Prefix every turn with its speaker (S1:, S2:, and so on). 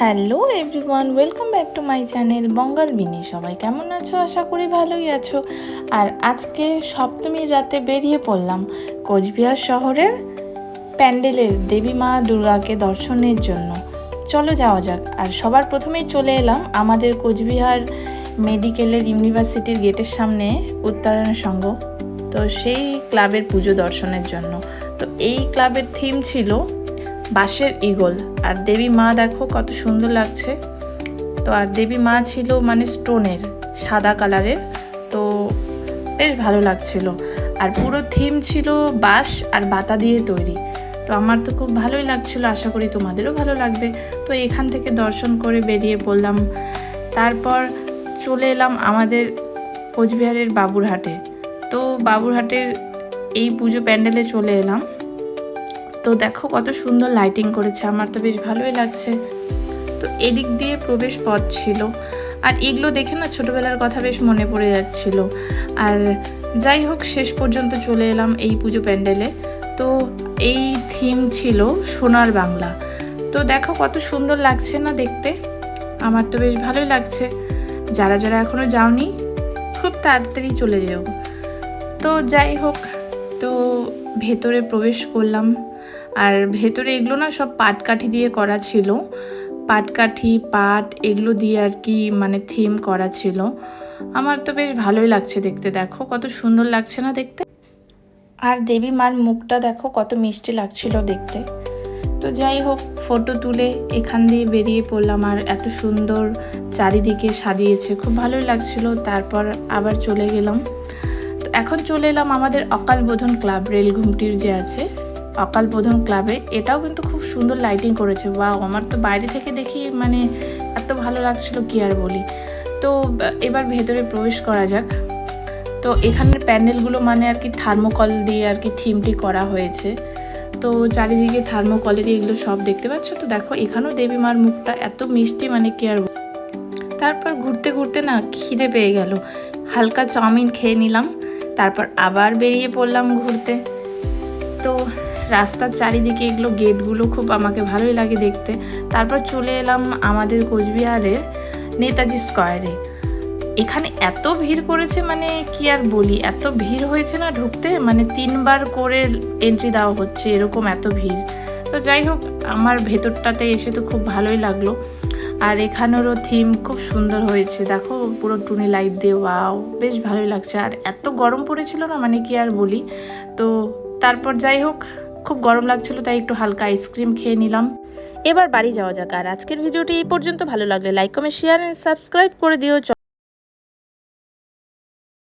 S1: Hello everyone, welcome back to my channel Bangal Bini. সবাই কেমন আছো? আশা করি ভালোই আছো। আর আজকে সপ্তমীর রাতে বেরিয়ে পড়লাম কোচবিহার শহরের প্যান্ডেলের দেবী মা দুর্গাকে দর্শনের জন্য। চলো যাওয়া যাক। আর সবার প্রথমেই চলে এলাম আমাদের কোচবিহার মেডিকেলের ইউনিভার্সিটির গেটের সামনে উত্তরায়ণ সংঘ। তো সেই ক্লাবের পুজো দর্শনের জন্য। তো এই ক্লাবের থিম ছিল বাঁশের ইগল আর দেবী মা দেখো কত সুন্দর লাগছে। তো আর দেবী মা ছিল মানে স্টোনের, সাদা কালারের। তো বেশ ভালো লাগছিল। আর পুরো থিম ছিল বাঁশ আর বাতা দিয়ে তৈরি। তো আমার তো খুব ভালোই লাগছিল, আশা করি তোমাদেরও ভালো লাগবে। তো এখান থেকে দর্শন করে বেরিয়ে পড়লাম। তারপর চলে এলাম আমাদের কোচবিহারের বাবুরহাটে। তো বাবুরহাটের এই পুজো প্যান্ডেলে চলে এলাম। তো দেখো কত সুন্দর লাইটিং করেছে, আমার তো বেশ ভালোই লাগছে। তো এদিক দিয়ে প্রবেশ পথ ছিল। আর এগুলো দেখে না ছোটোবেলার কথা বেশ মনে পড়ে যাচ্ছিল। আর যাই হোক, শেষ পর্যন্ত চলে এলাম এই পুজো প্যান্ডেলে। তো এই থিম ছিল সোনার বাংলা। তো দেখো কত সুন্দর লাগছে না দেখতে। আমার তো বেশ ভালোই লাগছে। যারা যারা এখনও যাওনি, খুব তাড়াতাড়ি চলে যেও। তো যাই হোক, তো ভেতরে প্রবেশ করলাম। আর ভেতরে এগুলো না সব পাটকাঠি দিয়ে করা ছিল। পাটকাঠি, পাট এগুলো দিয়ে আর কি মানে থিম করা ছিল। আমার তো বেশ ভালোই লাগছে দেখতে, দেখো কত সুন্দর লাগছে না দেখতে। আর দেবী মার মুখটা দেখো কত মিষ্টি লাগছিল দেখতে। তো যাই হোক ফটো তুলে এখান দিয়ে বেরিয়ে পড়লাম আর এত সুন্দর চারিদিকে সাজিয়েছে, খুব ভালোই লাগছিল। তারপর আবার চলে গেলাম। তো এখন চলে এলাম আমাদের অকাল বোধন ক্লাব রেল ঘুমটির যে আছে। অকাল বোধন ক্লাবে, এটাও কিন্তু খুব সুন্দর লাইটিং করেছে। বা আমার তো বাইরে থেকে দেখি মানে এত ভালো লাগছিল কি আর বলি। তো, এবার ভেতরে প্রবেশ করা যাক। তো, এখানের প্যান্ডেলগুলো মানে আর কি থার্মোকল দিয়ে আর কি থিমটি করা হয়েছে। তো, চারিদিকে থার্মোকলেরই এগুলো সব দেখতে পাচ্ছ? তো দেখো, এখানেও দেবী মার মুখটা এত মিষ্টি মানে কি আর তারপর ঘুরতে ঘুরতে না খিদে পেয়ে গেল। হালকা চাউমিন খেয়ে নিলাম, তারপর আবার বেরিয়ে পড়লাম ঘুরতে। তো রাস্তার চারিদিকে এগুলো গেটগুলো খুব আমাকে ভালোই লাগে দেখতে। তারপর চলে এলাম আমাদের কোচবিহারের নেতাজি স্কোয়ারে। এখানে এত ভিড় করেছে মানে কি আর বলি, এত ভিড় হয়েছে না ঢুকতে মানে তিনবার করে এন্ট্রি দেওয়া হচ্ছে, এরকম এত ভিড়। তো যাই হোক, আমার ভেতরটাতে এসে তো খুব ভালোই লাগল। আর এখানেরও থিম খুব সুন্দর হয়েছে, দেখো পুরো টুনি লাইট দিয়ে, ওয়াও, বেশ ভালোই লাগছে। আর এত গরম পড়েছিল না মানে কি আর বলি। তো তারপর যাই হোক খুব গরম লাগছিল, তাই একটু হালকা আইসক্রিম খেয়ে নিলাম। এবার বাড়ি যাওয়া যাক, আর আজকের ভিডিওটি এই পর্যন্ত। ভালো লাগলে like comment share and subscribe করে দিও।